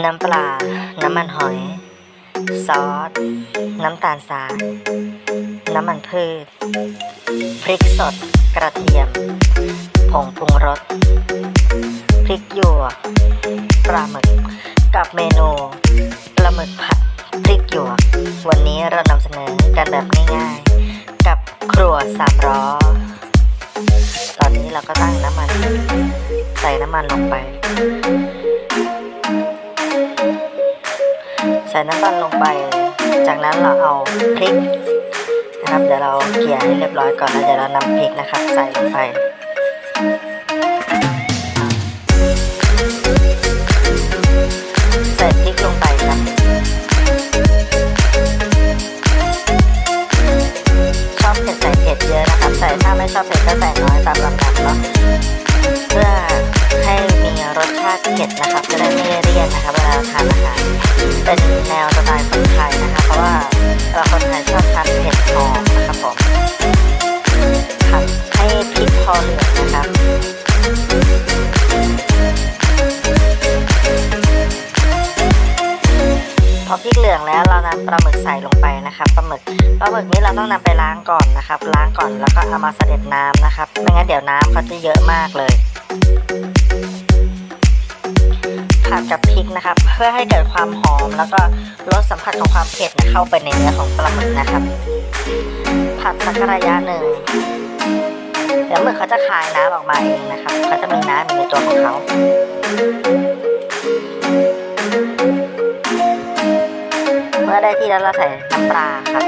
น้ำปลา น้ำมันหอย ซอส น้ำตาลทราย น้ำมันพืช พริกสด กระเทียม ผงปรุงรส พริกหยวก ปลาหมึก กับเมนูปลาหมึกผัด พริกหยวก วันนี้เรานำเสนอกันแบบง่ายๆ กับครัวสามล้อตอนนี้เราก็ตั้งน้ำมัน ใส่น้ำมันลงไป ใส่น้ำมันลงไป จากนั้นเราเอาพริกนะครับเดี๋ยวเราเกลี่ยให้เรียบร้อยก่อนแล้วเดี๋ยวเรานำพริกนะครับ ใส่ลงไปใส่พริกลงไปครับชอบเผ็ดใส่เผ็ดเยอะนะครับ ใส่ถ้าไม่ชอบเผ็ดก็ใส่ เป็นแนวสไตล์คนไทยนะคะเพราะว่าเราคนไทยชอบทานเผ็ดหอมนะครับผมผัดให้พริกพอเหลืองนะครับพอพริกเหลืองแล้วเรานำปลาหมึกใส่ลงไปนะครับปลาหมึกปลาหมึกนี้เราต้องนำไปล้างก่อนนะครับ ล้างก่อนแล้วก็เอามาเสด็จน้ำนะครับไม่งั้นเดี๋ยวน้ำเขาจะเยอะมากเลย ผัดกับพริกนะครับ เพื่อให้เกิดความหอม แล้วก็ลดสัมผัสของความเผ็ดเข้าไปในเนื้อของปลาหมึกนะครับ ผัดสักระยะหนึ่งเดี๋ยวหมึกเขาจะคายน้ำออกมาเองนะครับเขาจะมีน้ำอยู่ในตัวของเขาเมื่อได้ที่แล้วเราใส่น้ำปลาครับ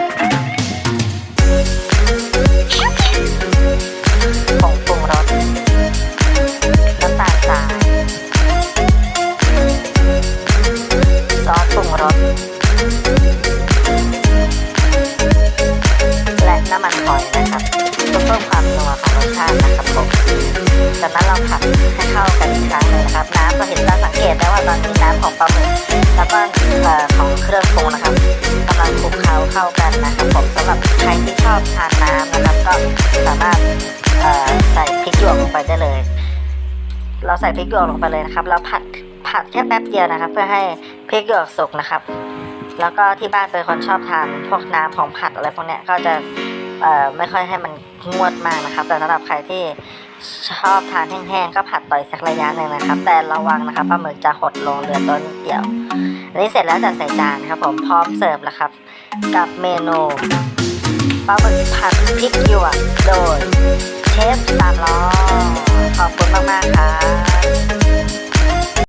นัวของรสชาตินะครับผมจากนั้นเราผัดให้เข้ากันอีกครั้งหนึ่งนะครับ น้ำเราเห็นเราสังเกตได้ว่าตอนนี้น้ำของปลาหมึกแล้วก็ของเครื่องปรุงนะครับกำลังคลุกเคล้าเข้ากันนะครับผมสำหรับใครที่ชอบทานน้ำนะครับ ก็สามารถใส่พริกหยวกลงไปได้เลย เราใส่พริกหยวกลงไปเลยนะครับแล้วผัดผัดแค่แป๊บเดียวนะครับ เพื่อให้พริกหยวกสุกนะครับ แล้วก็ที่บ้านเป็นคนชอบทานพวกน้ำของผัดอะไรพวกเนี้ยก็จะ เอ่อไม่ค่อยให้มันงวดมากนะครับ แต่สำหรับใครที่ชอบทานแห้งๆก็ผัดต่อยสักระยะหนึ่งนะครับ แต่ระวังนะครับปลาหมึกจะหดลงเหลือตัวนิดเดียวอันนี้เสร็จแล้วจัดใส่จานครับผมพร้อมเสิร์ฟแล้วครับ กับเมนูปลาหมึกผัดพริกหยวกโดย